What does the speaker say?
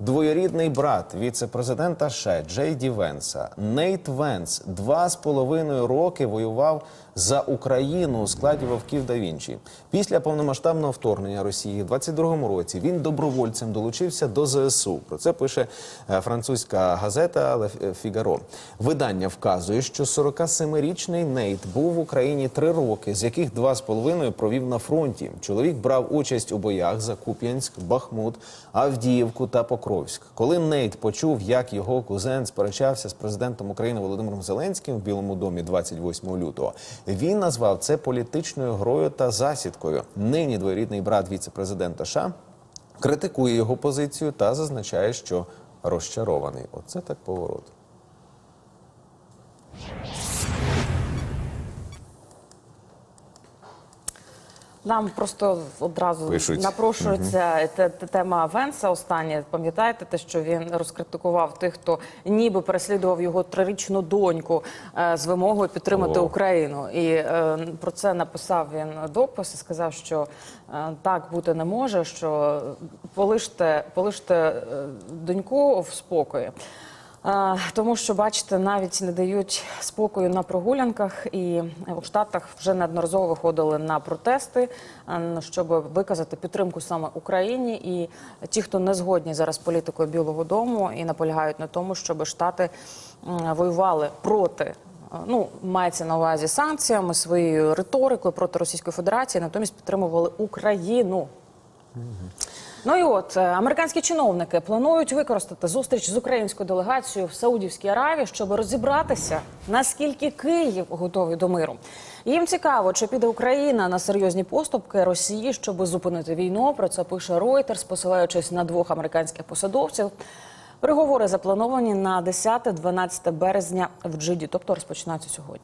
Двоєрідний брат віце-президента США Джей Ді Венса Нейт Венс два з половиною роки воював за Україну у складі вовків да Вінчі. Після повномасштабного вторгнення Росії в 22-му році він добровольцем долучився до ЗСУ. Про це пише е, французька газета «Ле Фігаро». Видання вказує, що 47-річний Нейт був в Україні три роки, з яких два з половиною провів на фронті. Чоловік брав участь у боях за Куп'янськ, Бахмут, Авдіївку та Покровськ. Коли Нейт почув, як його кузен сперечався з президентом України Володимиром Зеленським в Білому домі 28 лютого, він назвав це політичною грою та засідкою. Нині дворідний брат віце-президента США критикує його позицію та зазначає, що розчарований. Оце так поворот. Нам просто одразу Пишуть. напрошується те- те- тема Венса. Останнє пам'ятаєте, те, що він розкритикував тих, хто ніби переслідував його трирічну доньку е, з вимогою підтримати О. Україну. І е, про це написав він допис і сказав, що е, так бути не може. Що полиште, полиште доньку в спокої. Е, Тому що, бачите, навіть не дають спокою на прогулянках, і у Штатах вже неодноразово виходили на протести, е, щоб виказати підтримку саме Україні. І ті, хто не згодні зараз політикою Білого Дому і наполягають на тому, щоб Штати воювали проти. е, Ну, мається на увазі санкціями своєю риторикою проти Російської Федерації, натомість підтримували Україну. Ну і от е, американські чиновники планують використати зустріч з українською делегацією в Саудівській Аравії, щоб розібратися, наскільки Київ готовий до миру. Їм цікаво, чи піде Україна на серйозні поступки Росії, щоб зупинити війну. Про це пише Reuters, посилаючись на двох американських посадовців. Переговори заплановані на 10-12 березня в Джиді, тобто розпочинаються сьогодні.